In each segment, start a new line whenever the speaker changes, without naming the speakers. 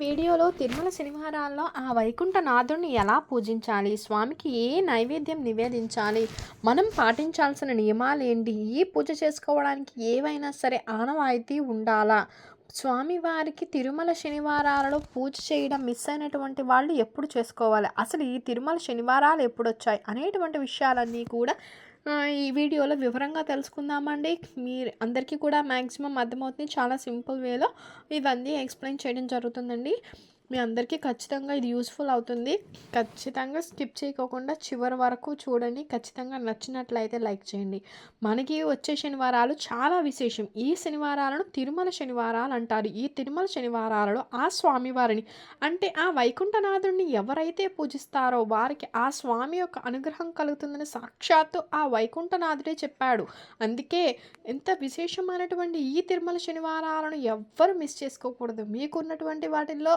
వీడియోలో తిరుమల శనివారాల్లో ఆ వైకుంఠనాథుడిని ఎలా పూజించాలి? స్వామికి ఏ నైవేద్యం నివేదించాలి? మనం పాటించాల్సిన నియమాలు ఏంటి ఈ పూజ చేసుకోవడానికి ఏవైనా సరే ఆనవాయితీ ఉండాలా? స్వామివారికి తిరుమల శనివారాలలో పూజ చేయడం మిస్ అయినటువంటి వాళ్ళు ఎప్పుడు చేసుకోవాలి? అసలు ఈ తిరుమల శనివారాలు ఎప్పుడు వచ్చాయి అనేటువంటి విషయాలన్నీ కూడా ఈ వీడియోలో వివరంగా తెలుసుకుందామండి. మీరు అందరికీ కూడా మ్యాక్సిమం అర్థమవుతుంది చాలా సింపుల్ వేలో ఇవన్నీ ఎక్స్ప్లెయిన్ చేయడం జరుగుతుందండి. మీ అందరికీ ఖచ్చితంగా ఇది యూస్ఫుల్ అవుతుంది. ఖచ్చితంగా స్కిప్ చేయకోకుండా చివరి వరకు చూడండి. ఖచ్చితంగా నచ్చినట్లయితే లైక్ చేయండి. మనకి వచ్చే శనివారాలు చాలా విశేషం. ఈ శనివారాలను తిరుమల శనివారాలు అంటారు. ఈ తిరుమల శనివారాలలో ఆ స్వామివారిని అంటే ఆ వైకుంఠనాథుడిని ఎవరైతే పూజిస్తారో వారికి ఆ స్వామి యొక్క అనుగ్రహం కలుగుతుందని సాక్షాత్తు ఆ వైకుంఠనాథుడే చెప్పాడు. అందుకే ఎంత విశేషమైనటువంటి ఈ తిరుమల శనివారాలను ఎవ్వరు మిస్ చేసుకోకూడదు. మీకున్నటువంటి వాటిల్లో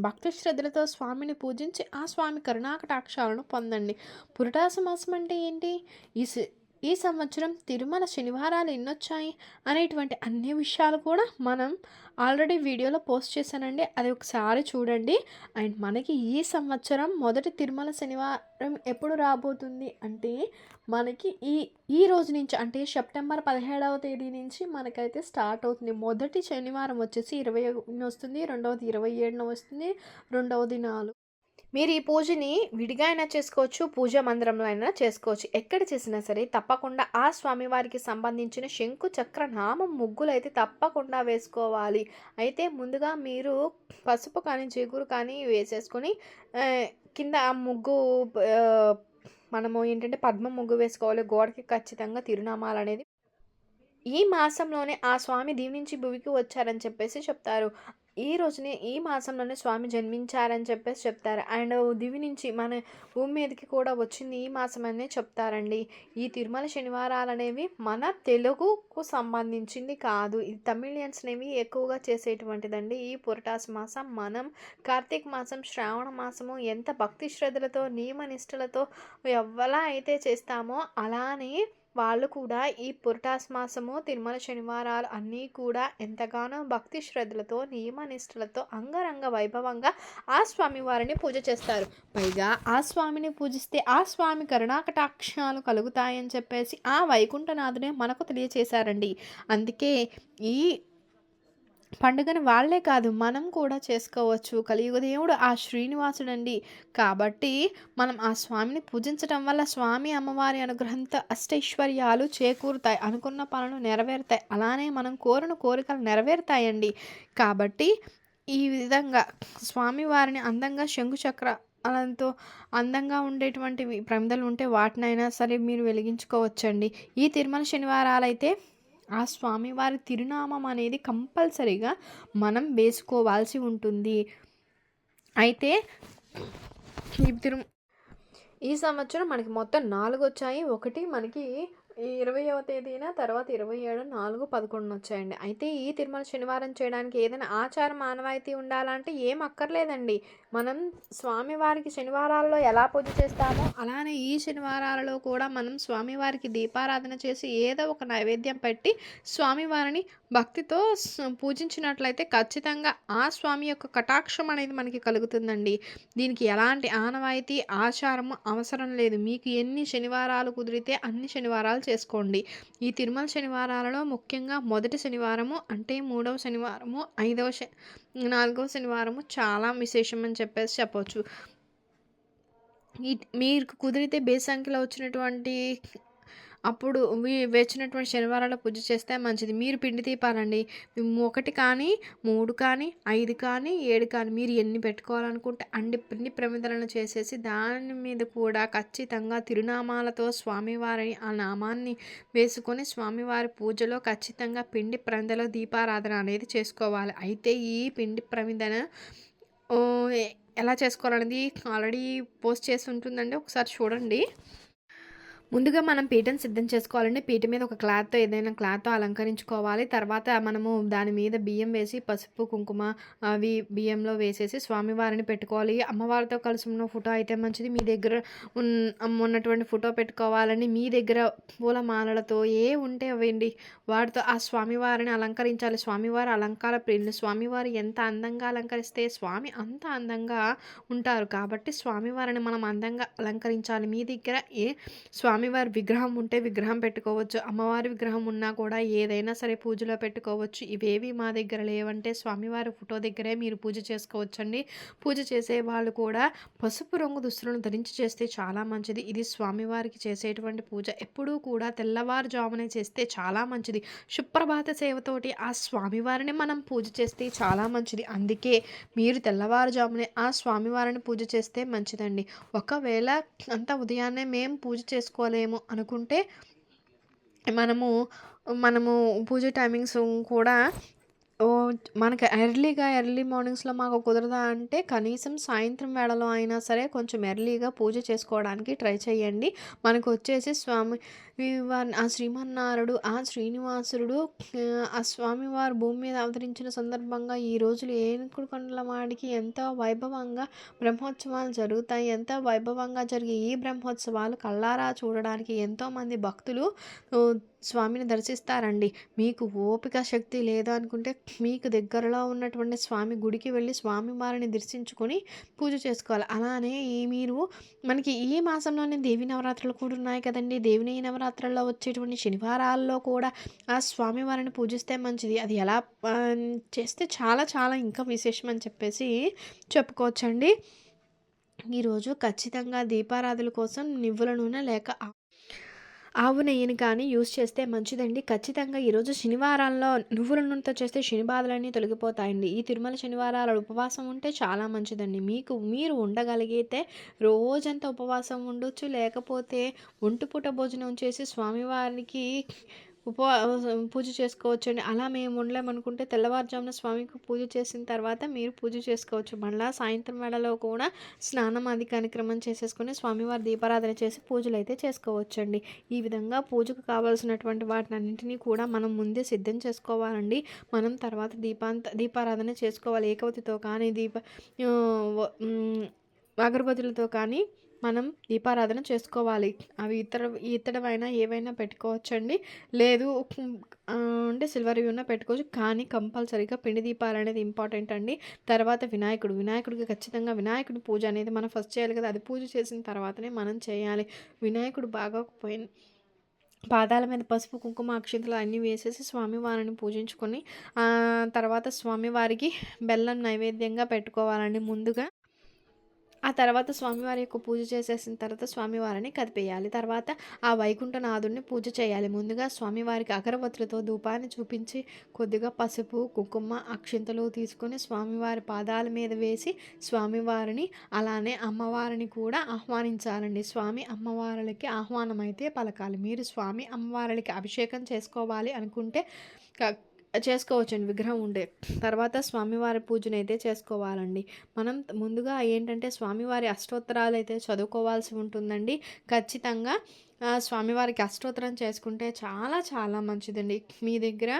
భక్తి శ్రద్ధలతో స్వామిని పూజించి ఆ స్వామి కరుణాకటాక్షాలను పొందండి. పురటాస మాసం అంటే ఏంటి? ఈ స- ఈ సంవత్సరం తిరుమల శనివారాలు ఎన్నొచ్చాయి అనేటువంటి అన్ని విషయాలు కూడా మనం ఆల్రెడీ వీడియోలో పోస్ట్ చేశానండి. అది ఒకసారి చూడండి. అండ్ మనకి ఈ సంవత్సరం మొదటి తిరుమల శనివారం ఎప్పుడు రాబోతుంది అంటే మనకి ఈ ఈ రోజు నుంచి అంటే సెప్టెంబర్ పదిహేడవ తేదీ నుంచి మనకైతే స్టార్ట్ అవుతుంది. మొదటి శనివారం వచ్చేసి ఇరవై వస్తుంది రెండవది ఇరవై ఏడున వస్తుంది రెండవది నాలుగు. మీరు ఈ పూజని విడిగా అయినా చేసుకోవచ్చు పూజ మందిరంలో అయినా చేసుకోవచ్చు. ఎక్కడ చేసినా సరే తప్పకుండా ఆ స్వామివారికి సంబంధించిన శంకు చక్ర నామం ముగ్గులు అయితే తప్పకుండా వేసుకోవాలి. అయితే ముందుగా మీరు పసుపు కానీ జిగురు కానీ వేసేసుకొని కింద ఆ ముగ్గు మనము ఏంటంటే పద్మ ముగ్గు వేసుకోవాలి. గోడకి ఖచ్చితంగా తిరునామాలు అనేది. ఈ మాసంలోనే ఆ స్వామి దీవి నుంచి భూమికి వచ్చారని చెప్పేసి చెప్తారు. ఈ రోజునే ఈ మాసంలోనే స్వామి జన్మించారని చెప్పేసి చెప్తారు. అండ్ దివి నుంచి మన భూమి మీదకి కూడా వచ్చింది ఈ మాసం అనే చెప్తారండి. ఈ తిరుమల శనివారాలు అనేవి మన తెలుగుకు సంబంధించింది కాదు. ఇది తమిళియన్స్ అనేవి ఎక్కువగా చేసేటువంటిదండి. ఈ పురటాసి మాసం మనం కార్తీక మాసం శ్రావణ మాసము ఎంత భక్తి శ్రద్ధలతో నియమ నిష్ఠలతో ఎవలా అయితే చేస్తామో అలానే వాళ్ళు కూడా ఈ పురటాస్ మాసము తిరుమల శనివారాలు అన్నీ కూడా ఎంతగానో భక్తి శ్రద్ధలతో నియమనిష్టలతో అంగరంగ వైభవంగా ఆ స్వామి వారిని పూజ చేస్తారు. పైగా ఆ స్వామిని పూజిస్తే ఆ స్వామి కరుణాకటాక్షాలు కలుగుతాయని చెప్పేసి ఆ వైకుంఠనాథునే మనకు తెలియచేశారండి. అందుకే ఈ పండుగను వాళ్ళే కాదు మనం కూడా చేసుకోవచ్చు. కలియుగ దేవుడు ఆ శ్రీనివాసుడండి. కాబట్టి మనం ఆ స్వామిని పూజించడం వల్ల స్వామి అమ్మవారి అనుగ్రహంతో అష్టైశ్వర్యాలు చేకూరుతాయి. అనుకున్న పనులు నెరవేరుతాయి. అలానే మనం కోరిన కోరికలు నెరవేరుతాయండి. కాబట్టి ఈ విధంగా స్వామివారిని అందంగా శంకు చక్ర అందంగా ఉండేటువంటివి ప్రమిదలు ఉంటే వాటినైనా సరే మీరు వెలిగించుకోవచ్చండి. ఈ తిరుమల శనివారాలు అయితే ఆ స్వామివారి తిరునామం అనేది కంపల్సరీగా మనం వేసుకోవాల్సి ఉంటుంది. అయితే ఈ తిరు ఈ సంవత్సరం మనకి మొత్తం నాలుగు వచ్చాయి ఒకటి మనకి ఈ ఇరవయవ తేదీన తర్వాత ఇరవై ఏడు నాలుగు పదకొండున వచ్చాయండి. అయితే ఈ తిరుమల శనివారం చేయడానికి ఏదైనా ఆచారం ఆనవాయితీ ఉండాలంటే ఏం అక్కర్లేదండి. మనం స్వామివారికి శనివారాల్లో ఎలా పూజ చేస్తామో అలానే ఈ శనివారాలలో కూడా మనం స్వామివారికి దీపారాధన చేసి ఏదో ఒక నైవేద్యం పెట్టి స్వామివారిని భక్తితో పూజించినట్లయితే ఖచ్చితంగా ఆ స్వామి యొక్క కటాక్షం అనేది మనకి కలుగుతుందండి. దీనికి ఎలాంటి ఆనవాయితీ ఆచారము అవసరం లేదు. మీకు ఎన్ని శనివారాలు కుదిరితే అన్ని శనివారాలు చేసుకోండి. ఈ తిరుమల శనివారాలలో ముఖ్యంగా మొదటి శనివారము అంటే మూడవ శనివారము ఐదవ శ నాలుగవ శనివారము చాలా విశేషం అని చెప్పేసి చెప్పవచ్చు ఈ మీకు కుదిరితే బేసంఖ్యలో వచ్చినటువంటి అప్పుడు వేచినటువంటి వచ్చినటువంటి శనివారాలు పూజ చేస్తే మంచిది. మీరు పిండి దీపాలండి ఒకటి కానీ మూడు కానీ ఐదు కానీ ఏడు కానీ మీరు ఎన్ని పెట్టుకోవాలనుకుంటే అన్ని పిండి ప్రమిదలను చేసేసి దాని మీద కూడా ఖచ్చితంగా తిరునామాలతో స్వామివారిని ఆ నామాన్ని వేసుకొని స్వామివారి పూజలో ఖచ్చితంగా పిండి ప్రమిదలో దీపారాధన అనేది చేసుకోవాలి. అయితే ఈ పిండి ప్రమిదన ఓ, ఎలా చేసుకోవాలనేది ఆల్రెడీ పోస్ట్ చేసి ఉంటుందండి. ఒకసారి చూడండి. ముందుగా మనం పీటను సిద్ధం చేసుకోవాలండి. పీట మీద ఒక క్లాత్తో ఏదైనా క్లాత్తో అలంకరించుకోవాలి. తర్వాత మనము దాని మీద బియ్యం వేసి పసుపు కుంకుమ అవి బియ్యంలో వేసేసి స్వామివారిని పెట్టుకోవాలి. అమ్మవారితో కలిసి ఉన్న ఫోటో అయితే మంచిది. మీ దగ్గర ఉన్ ఉన్నటువంటి ఫోటో పెట్టుకోవాలని మీ దగ్గర పూల మాలలతో ఏ ఉంటే అవండి వాటితో ఆ స్వామివారిని అలంకరించాలి. స్వామివారి అలంకార ప్రియులు స్వామివారు ఎంత అందంగా అలంకరిస్తే స్వామి అంత అందంగా ఉంటారు. కాబట్టి స్వామివారిని మనం అందంగా అలంకరించాలి. మీ దగ్గర ఏ స్వామి స్వామివారి విగ్రహం ఉంటే విగ్రహం పెట్టుకోవచ్చు. అమ్మవారి విగ్రహం ఉన్నా కూడా ఏదైనా సరే పూజలో పెట్టుకోవచ్చు. ఇవేవి మా దగ్గర లేవంటే స్వామివారి ఫోటో దగ్గరే మీరు పూజ చేసుకోవచ్చండి. పూజ చేసే వాళ్ళు కూడా పసుపు రంగు దుస్తులను ధరించి చేస్తే చాలా మంచిది. ఇది స్వామివారికి చేసేటువంటి పూజ. ఎప్పుడూ కూడా తెల్లవారుజామునే చేస్తే చాలా మంచిది. సుప్రభాత సేవతోటి ఆ స్వామివారిని మనం పూజ చేస్తే చాలా మంచిది. అందుకే మీరు తెల్లవారుజామునే ఆ స్వామివారిని పూజ చేస్తే మంచిదండి. ఒకవేళ అంత ఉదయాన్నే మేము పూజ చేసుకోలేము అనుకుంటే మనము మనము పూజ టైమింగ్స్ కూడా ఓ మనకి ఎర్లీగా ఎర్లీ మార్నింగ్స్లో మాకు కుదరదా అంటే కనీసం సాయంత్రం వేళలో అయినా సరే కొంచెం ఎర్లీగా పూజ చేసుకోవడానికి ట్రై చేయండి. మనకు వచ్చేసి స్వామి ఆ శ్రీమన్నారుడు ఆ శ్రీనివాసుడు ఆ స్వామివారు భూమి మీద అవతరించిన సందర్భంగా ఈ రోజులు ఏనుకుడు కొండల వాడికి ఎంతో వైభవంగా బ్రహ్మోత్సవాలు జరుగుతాయి. ఎంతో వైభవంగా జరిగే ఈ బ్రహ్మోత్సవాలు కళ్ళారా చూడడానికి ఎంతోమంది భక్తులు స్వామిని దర్శిస్తారండి. మీకు ఓపిక శక్తి లేదు అనుకుంటే మీకు దగ్గరలో ఉన్నటువంటి స్వామి గుడికి వెళ్ళి స్వామి వారిని దర్శించుకొని పూజ చేసుకోవాలి. అలానే ఈ మీరు మనకి ఈ మాసంలోనే దేవి నవరాత్రులు కూడా ఉన్నాయి కదండి. దేవిని నవరాత్రుల్లో వచ్చేటువంటి శనివారాల్లో కూడా ఆ స్వామి వారిని పూజిస్తే మంచిది. అది ఎలా చేస్తే చాలా చాలా ఇంకా విశేషం అని చెప్పేసి చెప్పుకోవచ్చండి. ఈరోజు ఖచ్చితంగా దీపారాధుల కోసం నివ్వుల నూనె లేక ఆవు నెయ్యిని కానీ యూస్ చేస్తే మంచిదండి. ఖచ్చితంగా ఈరోజు శనివారాల్లో నువ్వుల నూనెతో చేస్తే శని బాధలన్నీ తొలగిపోతాయండి. ఈ తిరుమల శనివారాలు ఉపవాసం ఉంటే చాలా మంచిదండి. మీకు మీరు ఉండగలిగితే రోజంతా ఉపవాసం ఉండొచ్చు లేకపోతే ఒంటిపూట భోజనం చేసి స్వామివారికి ఉపవా పూజ చేసుకోవచ్చండి అలా మేము ఉండలేమనుకుంటే తెల్లవారుజామున స్వామికి పూజ చేసిన తర్వాత మీరు పూజ చేసుకోవచ్చు. మళ్ళీ సాయంత్రం వేళలో కూడా స్నానం అది కార్యక్రమం చేసేసుకుని స్వామివారి దీపారాధన చేసి పూజలు అయితే చేసుకోవచ్చండి. ఈ విధంగా పూజకు కావాల్సినటువంటి వాటిని అన్నింటినీ కూడా మనం ముందే సిద్ధం చేసుకోవాలండి. మనం తర్వాత దీపాంత దీపారాధన చేసుకోవాలి. ఏకవతితో కానీ దీప అగరబత్తులతో కానీ మనం దీపారాధన చేసుకోవాలి. అవి ఇతర ఇతడమైనా ఏవైనా పెట్టుకోవచ్చండి. లేదు అంటే సిల్వర్ ఉన్న పెట్టుకోవచ్చు. కానీ కంపల్సరీగా పిండి దీపాలు అనేది ఇంపార్టెంట్ అండి. తర్వాత వినాయకుడు. వినాయకుడికి ఖచ్చితంగా వినాయకుడి పూజ అనేది మనం ఫస్ట్ చేయాలి కదా. అది పూజ చేసిన తర్వాతనే మనం చేయాలి. వినాయకుడు బాగా పాదాల మీద పసుపు కుంకుమ అక్షింతలు అన్నీ వేసేసి స్వామివారిని పూజించుకొని తర్వాత స్వామివారికి బెల్లం నైవేద్యంగా పెట్టుకోవాలండి ముందుగా. ఆ తర్వాత స్వామివారి యొక్క పూజ చేసేసిన తర్వాత స్వామివారిని కదిపేయాలి. తర్వాత ఆ వైకుంఠనాథుడిని పూజ చేయాలి. ముందుగా స్వామివారికి అగరబత్తులతో ధూపాన్ని చూపించి కొద్దిగా పసుపు కుంకుమ అక్షింతలు తీసుకొని స్వామివారి పాదాల మీద వేసి స్వామివారిని అలానే అమ్మవారిని కూడా ఆహ్వానించాలండి. స్వామి అమ్మవారులకి ఆహ్వానం అయితే పలకాలి. మీరు స్వామి అమ్మవారులకి అభిషేకం చేసుకోవాలి అనుకుంటే చేసుకోవచ్చండి విగ్రహం ఉండే. తర్వాత స్వామివారి పూజను అయితే చేసుకోవాలండి. మనం ముందుగా ఏంటంటే స్వామివారి అష్టోత్తరాలు అయితే చదువుకోవాల్సి ఉంటుందండి. ఖచ్చితంగా స్వామివారికి అష్టోత్తరం చేసుకుంటే చాలా చాలా మంచిదండి. మీ దగ్గర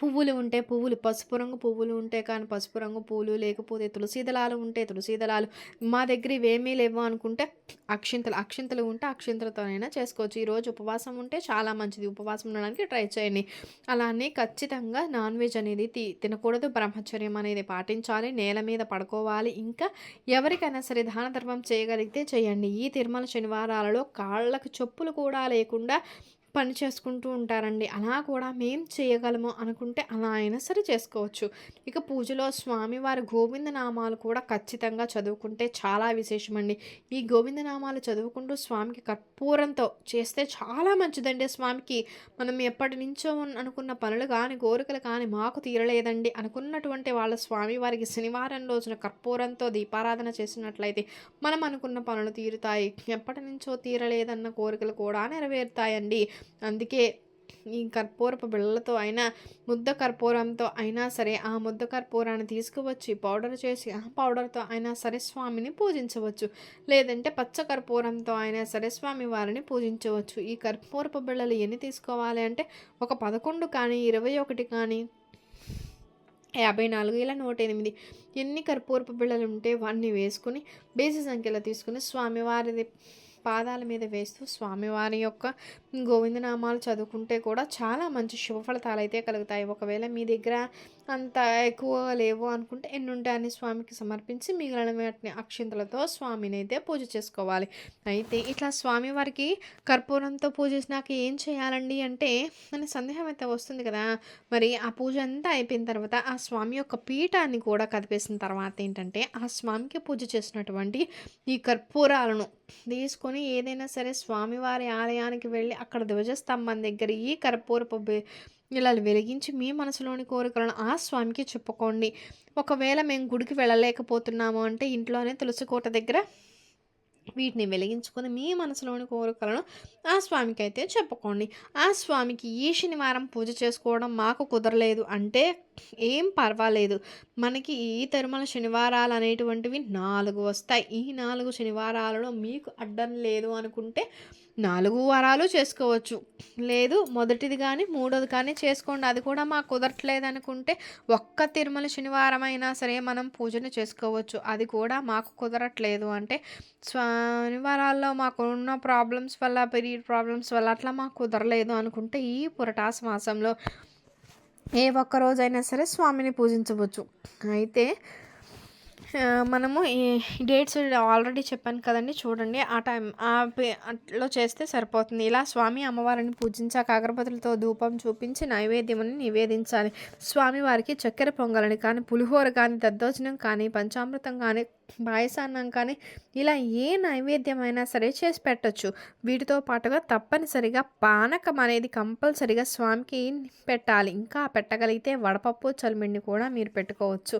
పువ్వులు ఉంటే పువ్వులు పసుపు రంగు పువ్వులు ఉంటే కానీ పసుపు రంగు పువ్వులు లేకపోతే తులసి దళాలు ఉంటే తులసి దళాలు. మా దగ్గర ఇవేమీ లేవు అనుకుంటే అక్షింతలు. అక్షింతలు ఉంటే అక్షింతలతోనైనా చేసుకోవచ్చు. ఈరోజు ఉపవాసం ఉంటే చాలా మంచిది. ఉపవాసం ఉండడానికి ట్రై చేయండి. అలానే ఖచ్చితంగా నాన్ వెజ్ అనేది తినకూడదు. బ్రహ్మచర్యం అనేది పాటించాలి. నేల మీద పడుకోవాలి. ఇంకా ఎవరికైనా సరే దాన ధర్మం చేయగలిగితే చేయండి. ఈ తిరుమల శనివారాలలో కాళ్ళకు చెప్పులు కూడా లేకుండా పని చేసుకుంటూ ఉంటారండి. అలా కూడా మేం చేయగలము అనుకుంటే అలా అయినా సరే చేసుకోవచ్చు. ఇక పూజలో స్వామివారి గోవింద నామాలు కూడా ఖచ్చితంగా చదువుకుంటే చాలా విశేషమండి. ఈ గోవింద నామాలు చదువుకుంటూ స్వామికి కర్పూరంతో చేస్తే చాలా మంచిదండి స్వామికి. మనం ఎప్పటి నుంచో అనుకున్న పనులు కానీ కోరికలు కానీ మాకు తీరలేదండి అనుకున్నటువంటి వాళ్ళ స్వామి వారికి శనివారం రోజున కర్పూరంతో దీపారాధన చేసినట్లయితే మనం అనుకున్న పనులు తీరుతాయి. ఎప్పటి నుంచో తీరలేదన్న కోరికలు కూడా నెరవేరుతాయండి. అందుకే ఈ కర్పూరపు బిళ్ళలతో అయినా ముద్ద కర్పూరంతో అయినా సరే ఆ ముద్ద కర్పూరాన్ని తీసుకువచ్చి పౌడర్ చేసి ఆ పౌడర్తో అయినా సరే స్వామిని పూజించవచ్చు. లేదంటే పచ్చ కర్పూరంతో అయినా సరే స్వామి వారిని పూజించవచ్చు. ఈ కర్పూరపు బిళ్ళలు ఎన్ని తీసుకోవాలి అంటే ఒక పదకొండు కానీ ఇరవై ఒకటి కానీ యాభై నాలుగు ఇలా నూట ఎనిమిది. ఎన్ని కర్పూరపు బిళ్ళలు ఉంటే వాటిని వేసుకుని బేసి సంఖ్యలో తీసుకుని స్వామివారిది పాదాల మీద వేస్తూ స్వామివారి యొక్క గోవిందనామాలు చదువుకుంటే కూడా చాలా మంచి శుభ ఫలితాలు అయితే కలుగుతాయి. ఒకవేళ మీ దగ్గర అంత ఎక్కువ లేవు అనుకుంటే ఎన్ని ఉంటాయని స్వామికి సమర్పించి మిగిలిన వాటిని అక్షింతలతో స్వామిని అయితే పూజ చేసుకోవాలి. అయితే ఇట్లా స్వామివారికి కర్పూరంతో పూజించినాక ఏం చేయాలండి అంటే అని సందేహం అయితే వస్తుంది కదా. మరి ఆ పూజ అంతా అయిపోయిన తర్వాత ఆ స్వామి యొక్క పీఠాన్ని కూడా కదిపేసిన తర్వాత ఏంటంటే ఆ స్వామికి పూజ చేసినటువంటి ఈ కర్పూరాలను తీసుకొని ఏదైనా సరే స్వామివారి ఆలయానికి వెళ్ళి అక్కడ ధ్వజస్తంభం దగ్గర ఈ కర్పూరపు ఇలా వెలిగించి మీ మనసులోని కోరికలను ఆ స్వామికి చెప్పుకోండి. ఒకవేళ మేము గుడికి వెళ్ళలేకపోతున్నాము అంటే ఇంట్లోనే తులసి కోట దగ్గర వీటిని వెలిగించుకొని మీ మనసులోని కోరికలను ఆ స్వామికి అయితే చెప్పుకోండి. ఆ స్వామికి ఈ శనివారం పూజ చేసుకోవడం మాకు కుదరలేదు అంటే ఏం పర్వాలేదు. మనకి ఈ తిరుమల శనివారాలు అనేటువంటివి నాలుగు వస్తాయి. ఈ నాలుగు శనివారాలలో మీకు అడ్డం లేదు అనుకుంటే నాలుగు వారాలు చేసుకోవచ్చు. లేదు మొదటిది కానీ మూడోది కానీ చేసుకోండి. అది కూడా మాకు కుదరట్లేదు అనుకుంటే ఒక్క తిరుమల శనివారం అయినా సరే మనం పూజను చేసుకోవచ్చు. అది కూడా మాకు కుదరట్లేదు అంటే శనివారాల్లో మాకు ఉన్న ప్రాబ్లమ్స్ వల్ల పీరియడ్ ప్రాబ్లమ్స్ వల్ల అట్లా మాకు కుదరలేదు అనుకుంటే ఈ పురటాస మాసంలో ఏ ఒక్క రోజైనా సరే స్వామిని పూజించవచ్చు. అయితే మనము ఈ డేట్స్ ఆల్రెడీ చెప్పాను కదండి చూడండి. ఆ టైం అట్లో చేస్తే సరిపోతుంది. ఇలా స్వామి అమ్మవారిని పూజించాక అగరబత్తులతో ధూపం చూపించి నైవేద్యముని నివేదించాలి. స్వామివారికి చక్కెర పొంగలని కానీ పులిహోర కానీ దద్దోజనం కానీ పంచామృతం కానీ పాయసాన్నం కానీ ఇలా ఏ నైవేద్యమైనా సరే చేసి పెట్టచ్చు. వీటితో పాటుగా తప్పనిసరిగా పానకం అనేది కంపల్సరిగా స్వామికి పెట్టాలి. ఇంకా పెట్టగలిగితే వడపప్పు చలిమిండి కూడా మీరు పెట్టుకోవచ్చు.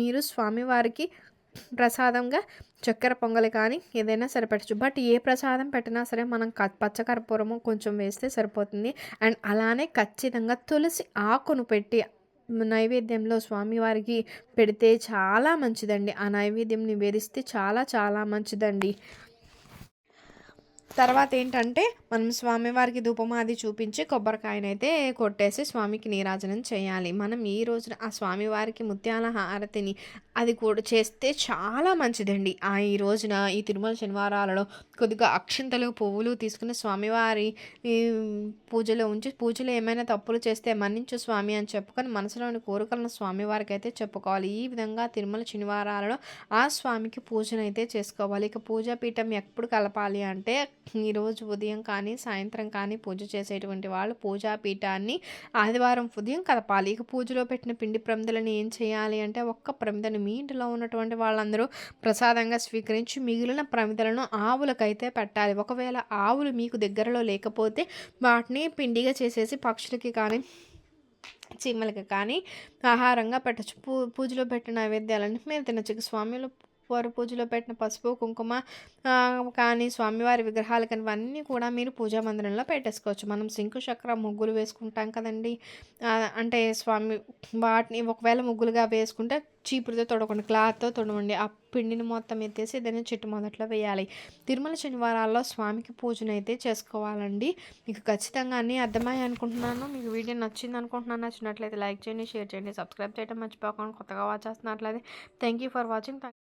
మీరు స్వామివారికి ప్రసాదంగా చక్కెర పొంగలి కానీ ఏదైనా సరిపెట్టచ్చు బట్ ఏ ప్రసాదం పెట్టినా సరే మనం పచ్చకర్పూరము కొంచెం వేస్తే సరిపోతుంది. అండ్ అలానే ఖచ్చితంగా తులసి ఆకును పెట్టి నైవేద్యంలో స్వామివారికి పెడితే చాలా మంచిదండి. ఆ నైవేద్యం నివేదిస్తే చాలా చాలా మంచిదండి. తర్వాత ఏంటంటే మనం స్వామివారికి ధూపమాది చూపించి కొబ్బరికాయనైతే కొట్టేసి స్వామికి నీరాజనం చేయాలి. మనం ఈ రోజున ఆ స్వామివారికి ముత్యాల హారతిని అది కూడా చేస్తే చాలా మంచిదండి. ఆ ఈ రోజున ఈ తిరుమల శనివారాలలో కొద్దిగా అక్షింతలు పువ్వులు తీసుకుని స్వామివారి పూజలో ఉంచి పూజలో ఏమైనా తప్పులు చేస్తే మన్నించు స్వామి అని చెప్పుకొని మనసులోని కోరికలను స్వామివారికి అయితే చెప్పుకోవాలి. ఈ విధంగా తిరుమల శనివారాలలో ఆ స్వామికి పూజనైతే చేసుకోవాలి. ఇక పూజాపీఠం ఎప్పుడు కలపాలి అంటే ఈరోజు ఉదయం కానీ సాయంత్రం కానీ పూజ చేసేటువంటి వాళ్ళు పూజాపీఠాన్ని ఆదివారం ఉదయం కలపాలి ఇక పూజలో పెట్టిన పిండి ప్రమిదలను ఏం చేయాలి అంటే ఒక్క ప్రమిదను మీ ఇంటిలో ఉన్నటువంటి వాళ్ళందరూ ప్రసాదంగా స్వీకరించి మిగిలిన ప్రమిదలను ఆవులకైతే పెట్టాలి. ఒకవేళ ఆవులు మీకు దగ్గరలో లేకపోతే వాటిని పిండిగా చేసేసి పక్షులకి కానీ చీమలకి కానీ ఆహారంగా పెట్టచ్చు. పూ పూజలో పెట్టిన నైవేద్యాలన్నీ మీరు తినచ్చు. స్వామిలో వారు పూజలో పెట్టిన పసుపు కుంకుమ కానీ స్వామివారి విగ్రహాలు కానీ ఇవన్నీ కూడా మీరు పూజా మందిరంలో పెట్టేసుకోవచ్చు. మనం సింకు చక్ర ముగ్గులు వేసుకుంటాం కదండి. అంటే స్వామి వాటిని ఒకవేళ ముగ్గులుగా వేసుకుంటే చీపురుతో తొడకండి క్లాత్తో తొడవండి. ఆ పిండిని మొత్తం ఎత్తేసి దాన్ని చెట్టు మొదట్లో వేయాలి. తిరుమల శనివారాల్లో స్వామికి పూజను అయితే చేసుకోవాలండి. మీకు ఖచ్చితంగా అన్నీ అర్థమయ్యాయి అనుకుంటున్నాను. మీకు వీడియో నచ్చింది అనుకుంటున్నాను. నచ్చినట్లయితే లైక్ చేయండి షేర్ చేయండి సబ్స్క్రైబ్ చేయడం మర్చిపోకుండా. కొత్తగా వాచ్ చేస్తున్నట్లయితే థ్యాంక్ యూ ఫర్ వాచింగ్